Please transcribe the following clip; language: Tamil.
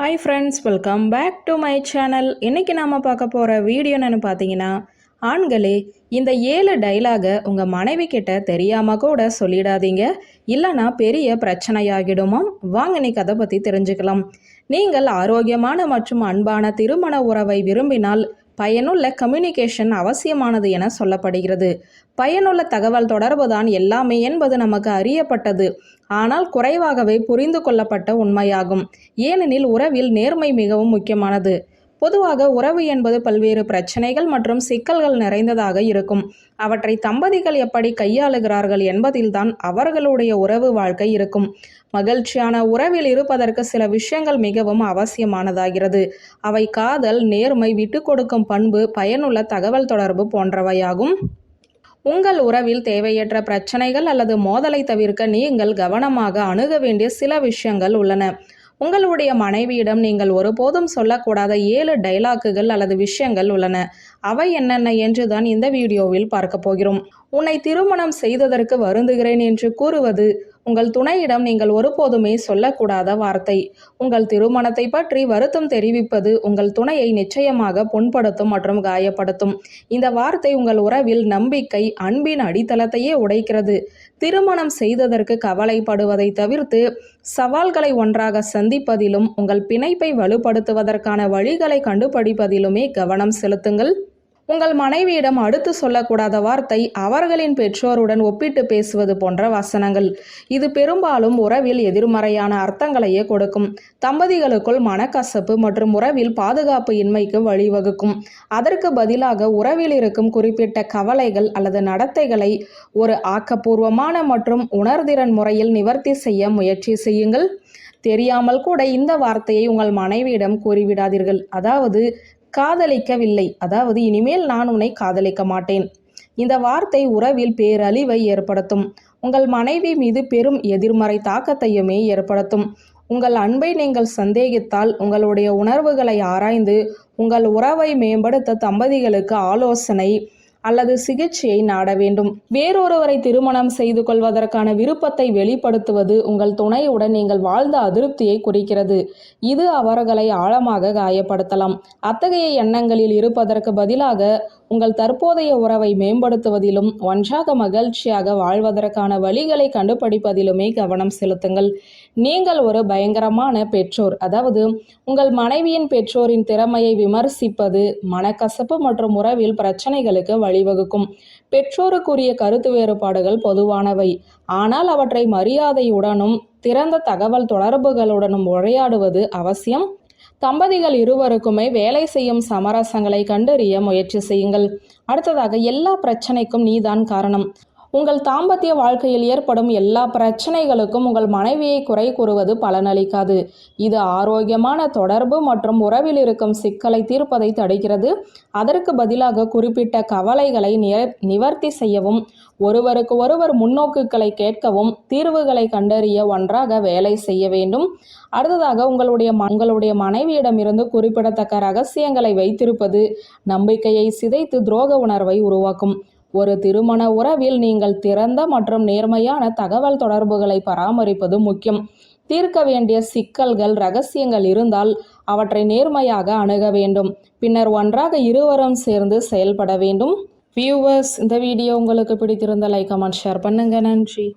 Hi friends welcome back to my channel இன்றைக்கி நாம் பார்க்க போகிற வீடியோ என்னென்னு பார்த்தீங்கன்னா ஆண்களே இந்த ஏழு டைலாகை உங்கள் மனைவி கிட்ட தெரியாமல் கூட சொல்லிடாதீங்க. இல்லைனா பெரிய பிரச்சனையாகிடுமா? வாங்க இன்னைக்கு அதை பற்றி தெரிஞ்சுக்கலாம். நீங்கள் ஆரோக்கியமான மற்றும் அன்பான திருமண உறவை விரும்பினால் பயனுள்ள கம்யூனிகேஷன் அவசியமானது என சொல்லப்படுகிறது. பயனுள்ள தகவல் தொடர்பு தான் எல்லாமே என்பது நமக்கு அறியப்பட்டது. ஆனால் குறைவாகவே புரிந்து கொள்ளப்பட்ட உண்மையாகும். ஏனெனில் உறவில் நேர்மை மிகவும் முக்கியமானது. பொதுவாக உறவு என்பது பல்வேறு பிரச்சனைகள் மற்றும் சிக்கல்கள் நிறைந்ததாக இருக்கும். அவற்றை தம்பதிகள் எப்படி கையாளுகிறார்கள் என்பதில்தான் அவர்களுடைய உறவு வாழ்க்கை இருக்கும். மகிழ்ச்சியான உறவில் இருப்பதற்கு சில விஷயங்கள் மிகவும் அவசியமானதாகிறது. அவை காதல் நேர்மை விட்டு கொடுக்கும் பண்பு பயனுள்ள தகவல் தொடர்பு போன்றவையாகும். உங்கள் உறவில் தேவையற்ற பிரச்சனைகள் அல்லது மோதலை தவிர்க்க நீங்கள் கவனமாக அணுக வேண்டிய சில விஷயங்கள் உள்ளன. உங்களுடைய மனைவியிடம் நீங்கள் ஒருபோதும் சொல்லக்கூடாத ஏழு டைலாக்குகள் அல்லது விஷயங்கள் உள்ளன. அவை என்னென்ன என்றுதான் இந்த வீடியோவில் பார்க்க போகிறோம். உன்னை திருமணம் செய்ததற்கு வருந்துகிறேன் என்று கூறுவது உங்கள் துணையிடம் நீங்கள் ஒருபோதுமே சொல்லக்கூடாத வார்த்தை. உங்கள் திருமணத்தை பற்றி வருத்தம் தெரிவிப்பது உங்கள் துணையை நிச்சயமாக புண்படுத்தும் மற்றும் காயப்படுத்தும். இந்த வார்த்தை உங்கள் உறவில் நம்பிக்கை அன்பின் அடித்தளத்தையே உடைக்கிறது. திருமணம் செய்ததற்கு கவலைப்படுவதை தவிர்த்து சவால்களை ஒன்றாக சந்திப்பதிலும் உங்கள் பிணைப்பை வலுப்படுத்துவதற்கான வழிகளை கண்டுபிடிப்பதிலுமே கவனம் செலுத்துங்கள். உங்கள் மனைவியிடம் அடுத்து சொல்லக்கூடாத வார்த்தை அவர்களின் பெற்றோருடன் ஒப்பிட்டு பேசுவது போன்ற வசனங்கள். இது பெரும்பாலும் உறவில் எதிர்மறையான அர்த்தங்களையே கொடுக்கும். தம்பதிகளுக்குள் மனக்கசப்பு மற்றும் உறவில் பாதுகாப்பு இன்மைக்கு வழிவகுக்கும். அதற்கு பதிலாக உறவில் இருக்கும் குறிப்பிட்ட கவலைகள் அல்லது நடத்தைகளை ஒரு ஆக்கப்பூர்வமான மற்றும் உணர்திறன் முறையில் நிவர்த்தி செய்ய முயற்சி செய்யுங்கள். தெரியாமல் கூட இந்த வார்த்தையை உங்கள் மனைவியிடம் கூறிவிடாதீர்கள். அதாவது காதலிக்கவில்லை. அதாவது இனிமேல் நான் உன்னை காதலிக்க மாட்டேன். இந்த வார்த்தை உறவில் பேரழிவை ஏற்படுத்தும். உங்கள் மனைவி மீது பெரும் எதிர்மறை தாக்கத்தையுமே ஏற்படுத்தும். உங்கள் அன்பை நீங்கள் சந்தேகித்தால் உங்களுடைய உணர்வுகளை ஆராய்ந்து உங்கள் உறவை மேம்படுத்த தம்பதிகளுக்கு ஆலோசனை அல்லது சிகிச்சையை நாட வேண்டும். வேறொருவரை திருமணம் செய்து கொள்வதற்கான விருப்பத்தை வெளிப்படுத்துவது உங்கள் துணையுடன் நீங்கள் வாழ்ந்த அதிருப்தியை குறிக்கிறது. இது அவர்களை ஆழமாக காயப்படுத்தலாம். அத்தகைய எண்ணங்களில் இருப்பதற்கு பதிலாக உங்கள் தற்போதைய உறவை மேம்படுத்துவதிலும் ஒன்றாக மகிழ்ச்சியாக வாழ்வதற்கான வழிகளை கண்டுபிடிப்பதிலுமே கவனம் செலுத்துங்கள். நீங்கள் ஒரு பயங்கரமான பெற்றோர். அதாவது உங்கள் மனைவியின் பெற்றோரின் திறமையை விமர்சிப்பது மனக்கசப்பு மற்றும் உறவில் பிரச்சனைகளுக்கு வழிவகுக்கும். பெற்றோருக்குரிய கருத்து வேறுபாடுகள் பொதுவானவை. ஆனால் அவற்றை மரியாதையுடனும் திறந்த தகவல் தொடர்புகளுடனும் உரையாடுவது அவசியம். தம்பதிகள் இருவருக்குமே வேலை செய்யும் சமரசங்களை கண்டறிய முயற்சி செய்யுங்கள். அடுத்ததாக எல்லா பிரச்சனைக்கும் நீதான் காரணம். உங்கள் தாம்பத்திய வாழ்க்கையில் ஏற்படும் எல்லா பிரச்சனைகளுக்கும் உங்கள் மனைவியை குறை கூறுவது பலனளிக்காது. இது ஆரோக்கியமான தொடர்பு மற்றும் உறவில் இருக்கும் சிக்கலை தீர்ப்பதை தடுக்கிறது. அதற்கு பதிலாக குறிப்பிட்ட கவலைகளை நிவர்த்தி செய்யவும் ஒருவருக்கு ஒருவர் முன்னோக்குகளை கேட்கவும் தீர்வுகளை கண்டறிய ஒன்றாக வேலை செய்ய வேண்டும். அடுத்ததாக உங்களுடைய உங்களுடைய மனைவியிடமிருந்து குறிப்பிடத்தக்க ரகசியங்களை வைத்திருப்பது நம்பிக்கையை சிதைத்து துரோக உணர்வை உருவாக்கும். ஒரு திருமண உறவில் நீங்கள் திறந்த மற்றும் நேர்மையான தகவல் தொடர்புகளை பராமரிப்பது முக்கியம். தீர்க்க வேண்டிய சிக்கல்கள் ரகசியங்கள் இருந்தால் அவற்றை நேர்மையாக அணுக வேண்டும். பின்னர் ஒன்றாக இருவரும் சேர்ந்து செயல்பட வேண்டும். வியூவர்ஸ் இந்த வீடியோ உங்களுக்கு பிடித்திருந்த லைக் கமெண்ட் ஷேர் பண்ணுங்க. நன்றி.